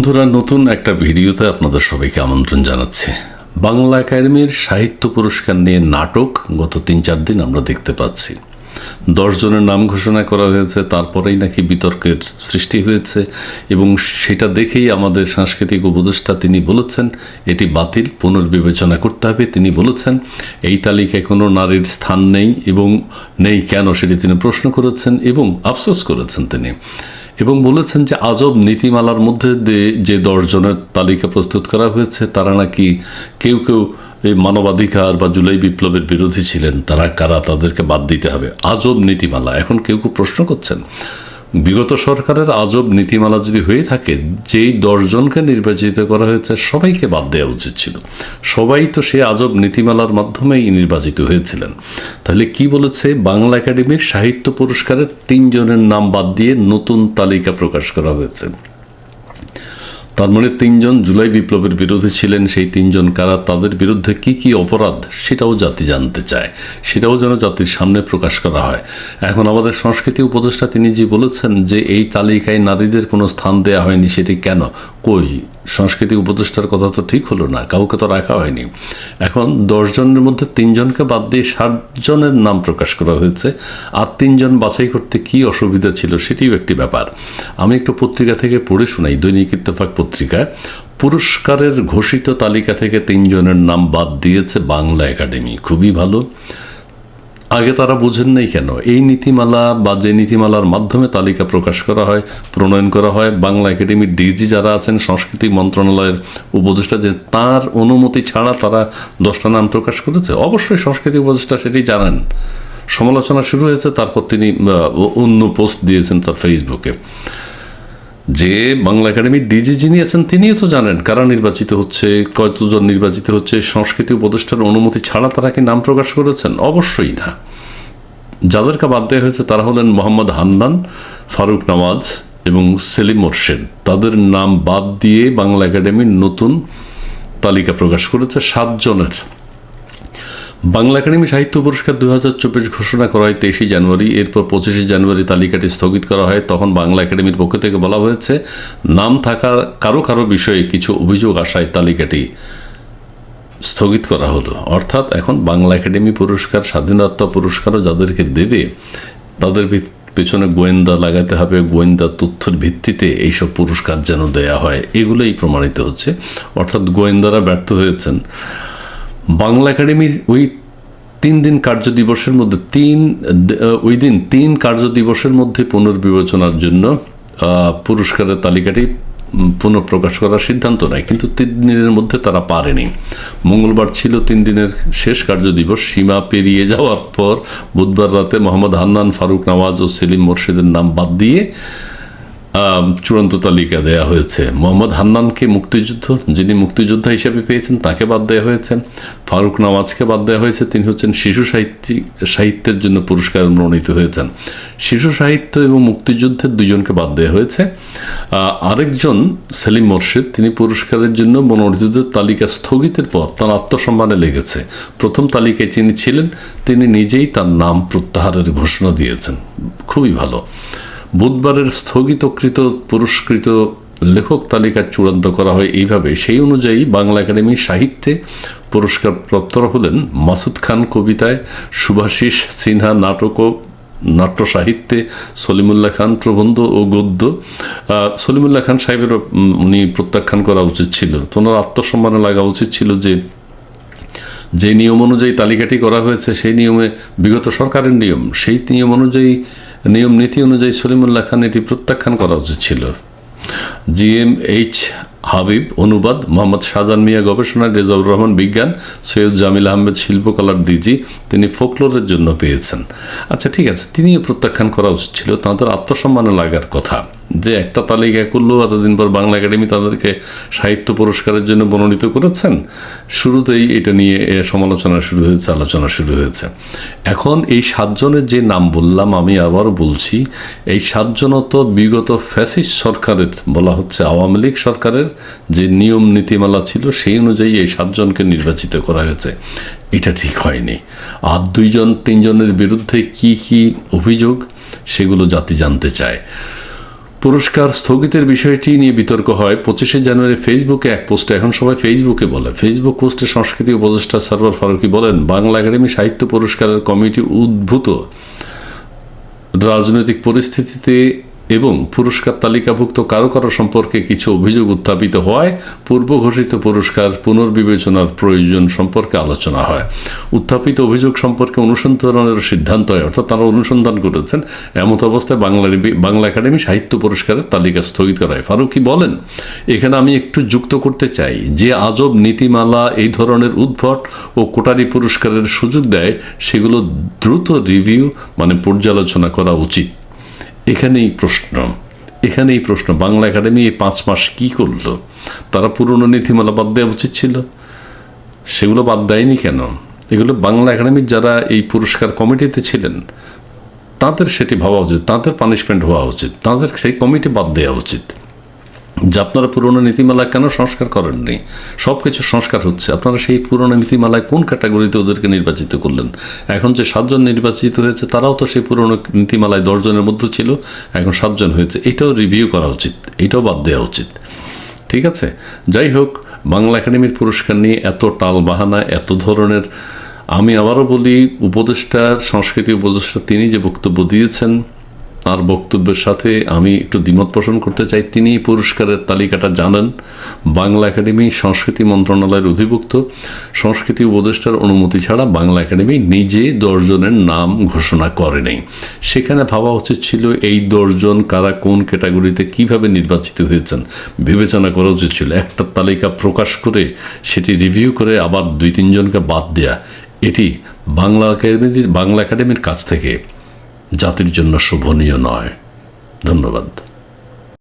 বন্ধুরা, নতুন একটা ভিডিওতে আপনাদের সবাইকে আমন্ত্রণ জানাচ্ছি। বাংলা একাডেমির সাহিত্য পুরস্কার নিয়ে নাটক গত তিন চার দিন আমরা দেখতে পাচ্ছি। জনের নাম ঘোষণা করা হয়েছে, তারপরেই নাকি বিতর্কের সৃষ্টি হয়েছে এবং সেটা দেখেই আমাদের সাংস্কৃতিক উপদেষ্টা তিনি বলেছেন, এটি বাতিল, পুনর্বিবেচনা করতে হবে। তিনি বলেছেন, এই তালিকায় কোনো নারীর স্থান নেই এবং নেই কেন? সেটি তিনি প্রশ্ন করেছেন এবং আফসোস করেছেন তিনি। এবং বলেছেন যে আজব নীতিমালার মধ্যে যে দশজনের তালিকা প্রস্তুত করা হয়েছে, তারা নাকি কেউ কেউ এই মানবাধিকার বা জুলাই বিপ্লবের বিরোধী ছিলেন। তারা, কারা তাদেরকে বাদ দিতে হবে? আজব নীতিমালা। এখন কেউ কেউ প্রশ্ন করছেন। বিগত সরকারের আজব নীতিমালা যদি হয়ে থাকে, যেই দশজনকে নির্বাচিত করা হয়েছে, সবাইকে বাদ দেওয়া উচিত ছিল। সবাই তো সে আজব নীতিমালার মাধ্যমেই নির্বাচিত হয়েছিলেন। তাহলে কি বলেছে বাংলা একাডেমির সাহিত্য পুরস্কারের তিনজনের নাম বাদ দিয়ে নতুন তালিকা প্রকাশ করা হয়েছে? তার মানে তিনজন জুলাই বিপ্লবের বিরোধী ছিলেন, সেই তিনজন কারা, তাদের বিরুদ্ধে কি কি অপরাধ সেটাও জাতি জানতে চায়, সেটাও যেন জাতির সামনে প্রকাশ করা হয়। এখন আমাদের সংস্কৃতি উপদেষ্টা তিনি যে বলেছেন যে, এই তালিকায় নারীদের কোনো স্থান দেওয়া হয়নি, সেটি কেন? কই? সংস্কৃতি উপদেষ্টার কথা তো ঠিক হলো না, কাউকে তো রাখা হয়নি। এখন দশজনের মধ্যে তিনজনকে বাদ দিয়ে সাতজনের নাম প্রকাশ করা হয়েছে, আর তিনজন বাছাই করতে কি অসুবিধা ছিল সেটিও একটি ব্যাপার। আমি একটু পত্রিকা থেকে পড়ে শোনাই, দৈনিক ইত্তেফাক পত্রিকায়। পুরস্কারের ঘোষিত তালিকা থেকে তিনজনের নাম বাদ দিয়েছে বাংলা একাডেমি, খুবই ভালো। আগে তারা বুঝেন নাই কেন? এই নীতিমালা বা যে নীতিমালার মাধ্যমে তালিকা প্রকাশ করা হয়, প্রণয়ন করা হয়, বাংলা একাডেমির ডিজি যারা আছেন, সংস্কৃতি মন্ত্রণালয়ের উপদেষ্টা, যে তার অনুমতি ছাড়া তারা দশটা নাম প্রকাশ করেছে। অবশ্যই সংস্কৃতি উপদেষ্টা সেটি জানেন। সমালোচনা শুরু হয়েছে, তারপর তিনি অন্য পোস্ট দিয়েছেন তার ফেসবুকে যে বাংলা একাডেমির ডিজি যিনি আছেন, তিনিও তো জানেন কারা নির্বাচিত হচ্ছে, কতজন নির্বাচিত হচ্ছে, সংস্কৃতি উপদেষ্টার অনুমতি ছাড়া তারা কি নাম প্রকাশ করেছেন? অবশ্যই না। যাদেরকে বাদ দেওয়া হয়েছে তারা হলেন মোহাম্মদ হান্নান, ফারুক নওয়াজ এবং সেলিম মোর্শেদ। তাদের নাম বাদ দিয়ে বাংলা একাডেমির নতুন তালিকা প্রকাশ করেছে সাতজনের। বাংলা একাডেমি সাহিত্য পুরস্কার দু হাজার চব্বিশ ঘোষণা করা হয় তেইশে জানুয়ারি, এরপর পঁচিশে জানুয়ারি তালিকাটি স্থগিত করা হয়। তখন বাংলা একাডেমির পক্ষ থেকে বলা হয়েছে, নাম থাকার কারও কারও বিষয়ে কিছু অভিযোগ আসায় তালিকাটি স্থগিত করা হলো। অর্থাৎ এখন বাংলা একাডেমি পুরস্কার, স্বাধীনতা পুরস্কারও যাদেরকে দেবে, তাদের পেছনে গোয়েন্দা লাগাতে হবে, গোয়েন্দা তথ্যের ভিত্তিতে এইসব পুরস্কার যেন দেয়া হয়। এগুলোই প্রমাণিত হচ্ছে। অর্থাৎ গোয়েন্দারা ব্যর্থ হয়েছেন। বাংলা একাডেমির ওই তিন দিন কার্য দিবসের মধ্যে তিন ওই দিন তিন কার্য দিবসের মধ্যে পুনর্বিবেচনার জন্য পুরস্কারের তালিকাটি পুনঃপ্রকাশ করার সিদ্ধান্ত নেয়। কিন্তু তিন দিনের মধ্যে তারা পারেনি। মঙ্গলবার ছিল তিন দিনের শেষ কার্য দিবস। সীমা পেরিয়ে যাওয়ার পর বুধবার রাতে মোহাম্মদ হান্নান, ফারুক নওয়াজ ও সেলিম মোর্শেদের নাম বাদ দিয়ে চূড়ান্ত তালিকা দেয়া হয়েছে। মোহাম্মদ হান্নানকে মুক্তিযুদ্ধ, যিনি মুক্তিযোদ্ধা হিসেবে পেয়েছেন, তাকে বাদ দেওয়া হয়েছে। ফারুক নওয়াজকে বাদ দেওয়া হয়েছে, তিনি হচ্ছেন শিশু সাহিত্যিক সাহিত্যের জন্য পুরস্কার মনোনীত হয়েছেন। শিশু সাহিত্য এবং মুক্তিযুদ্ধের দুজনকে বাদ দেওয়া হয়েছে। আরেকজন সেলিম মোর্শেদ, তিনি পুরস্কারের জন্য মনোনীতদের তালিকা স্থগিতের পর তার আত্মসম্মানে লেগেছে। প্রথম তালিকায় যিনি ছিলেন, তিনি নিজেই তার নাম প্রত্যাহারের ঘোষণা দিয়েছেন। খুবই ভালো। বুধবারের স্থগিতকৃত পুরস্কৃত লেখক তালিকা চূড়ান্ত করা হয় এইভাবে। সেই অনুযায়ী বাংলা একাডেমি সাহিত্যে পুরস্কার প্রাপ্তরা হলেন মাসুদ খান কবিতায় সুভাষিস সিনহা নাটক ও নাট্য সাহিত্যে সলিমুল্লাহ খান প্রবন্ধ ও গদ্য। সলিমুল্লাহ খান সাহেবেরও উনি প্রত্যাখ্যান করা উচিত ছিল। তো ওনার আত্মসম্মানে লাগা উচিত ছিল যে যে নিয়ম অনুযায়ী তালিকাটি করা হয়েছে, সেই নিয়মে বিগত সরকারের নিয়ম, সেই নিয়ম অনুযায়ী, নিয়ম নীতি অনুযায়ী সলিমুল্লাহ খান এটি প্রত্যাখ্যান করা উচিত ছিল। জি এম এইচ হাবিব, অনুবাদ, মোহাম্মদ শাহজাহান মিয়া, গবেষণা, রেজাউর রহমান বিজ্ঞান, সৈয়দ জামিল আহমেদ, শিল্পকলার ডিজি, তিনি ফোকলোরের জন্য পেয়েছেন। আচ্ছা ঠিক আছে, তিনিও প্রত্যাখ্যান করা উচিত ছিল, তাঁদের আত্মসম্মানে লাগার কথা। যে একটা তালিকা করলেও এতদিন পর বাংলা একাডেমি তাদেরকে সাহিত্য পুরস্কারের জন্য মনোনীত করেছেন, শুরুতেই এটা নিয়ে সমালোচনা শুরু হয়েছে, আলোচনা শুরু হয়েছে। এখন এই সাতজনের যে নাম বললাম আমি আবার বলছি, এই সাতজনও তো বিগত ফ্যাসিস্ট সরকারের, বলা হচ্ছে আওয়ামী লীগ সরকারের যে নিয়ম নীতিমালা ছিল সেই অনুযায়ী এই সাতজনকে নির্বাচিত করা হয়েছে। এটা ঠিক হয়নি। আর দুইজন, তিনজনের বিরুদ্ধে কি কি অভিযোগ, সেগুলো জাতি জানতে চায়। পুরস্কার স্থগিতের বিষয়টি নিয়ে বিতর্ক হয়। পঁচিশে জানুয়ারি ফেসবুকে এক পোস্টে। এখন সবাই ফেসবুকে বলে। ফেসবুক পোস্টে সংস্কৃতি উপদেষ্টা সার্ভার ফারুকি বলেন, বাংলা একাডেমি সাহিত্য পুরস্কারের কমিটি উদ্ভূত। রাজনৈতিক পরিস্থিতিতে এবং পুরস্কার তালিকাভুক্ত কারও কারও সম্পর্কে কিছু অভিযোগ উত্থাপিত হওয়ায় পূর্ব ঘোষিত পুরস্কার পুনর্বিবেচনার প্রয়োজন সম্পর্কে আলোচনা হয়। উত্থাপিত অভিযোগ সম্পর্কে অনুসন্ধানের সিদ্ধান্ত হয়, অর্থাৎ তারা অনুসন্ধান করেছেন। এমত অবস্থায় বাংলা বাংলা একাডেমি সাহিত্য পুরস্কারের তালিকা স্থগিত করা হয়। ফারুকি বলেন, এখানে আমি একটু যুক্ত করতে চাই। যে আজব নীতিমালা এই ধরনের উদ্ভট ও কোটারি পুরস্কারের সুযোগ দেয়, সেগুলো দ্রুত রিভিউ মানে পর্যালোচনা করা উচিত। এখানেই প্রশ্ন। এখানেই প্রশ্ন। বাংলা একাডেমি এই পাঁচ মাস কি করল? তারা পুরনো নীতিমালা বাদ দেওয়া উচিত ছিল। সেগুলো বাদ দেয়নি কেন? এগুলো বাংলা একাডেমির যারা এই পুরস্কার কমিটিতে ছিলেন, তাদের সেটি ভাবা উচিত, তাদের পানিশমেন্ট হওয়া উচিত, তাদের সেই কমিটি বাদ দেওয়া উচিত। যে আপনারা পুরনো নীতিমালা কেন সংস্কার করেননি? সব কিছু সংস্কার হচ্ছে। আপনারা সেই পুরনো নীতিমালায় কোন ক্যাটাগরিতে ওদেরকে নির্বাচিত করলেন? এখন যে সাতজন নির্বাচিত হয়েছে, তারাও তো সেই পুরনো নীতিমালায় দশজনের মধ্যে ছিল, এখন সাতজন হয়েছে। এটাও রিভিউ করা উচিত, এটাও বাদ দেওয়া উচিত। ঠিক আছে? যাই হোক, বাংলা একাডেমির পুরস্কার নিয়ে এত টাল বাহানা, এত ধরনের, আমি আবারও বলি উপদেষ্টার সংস্কৃতি উপদেষ্টা, তিনি যে বক্তব্য দিয়েছেন তার বক্তব্যের সাথে আমি একটু দ্বিমত পোষণ করতে চাই। তিনি পুরস্কারের তালিকাটা জানান। বাংলা একাডেমি সংস্কৃতি মন্ত্রণালয়ের অধিভুক্ত। সংস্কৃতি উপদেষ্টার অনুমতি ছাড়া বাংলা একাডেমি নিজে দশজনের নাম ঘোষণা করেনি সেখানে ভাবা উচিত ছিল, এই দশজন কারা কোন ক্যাটাগরিতে কীভাবে নির্বাচিত হয়েছেন। বিবেচনা করা উচিত ছিল, একটা তালিকা প্রকাশ করে সেটি রিভিউ করে আবার দুই তিনজনকে বাদ দেয়া। এটি বাংলা একাডেমির বাংলা একাডেমির কাছ থেকে। জাতির জন্য শোভনীয় নয়। ধন্যবাদ।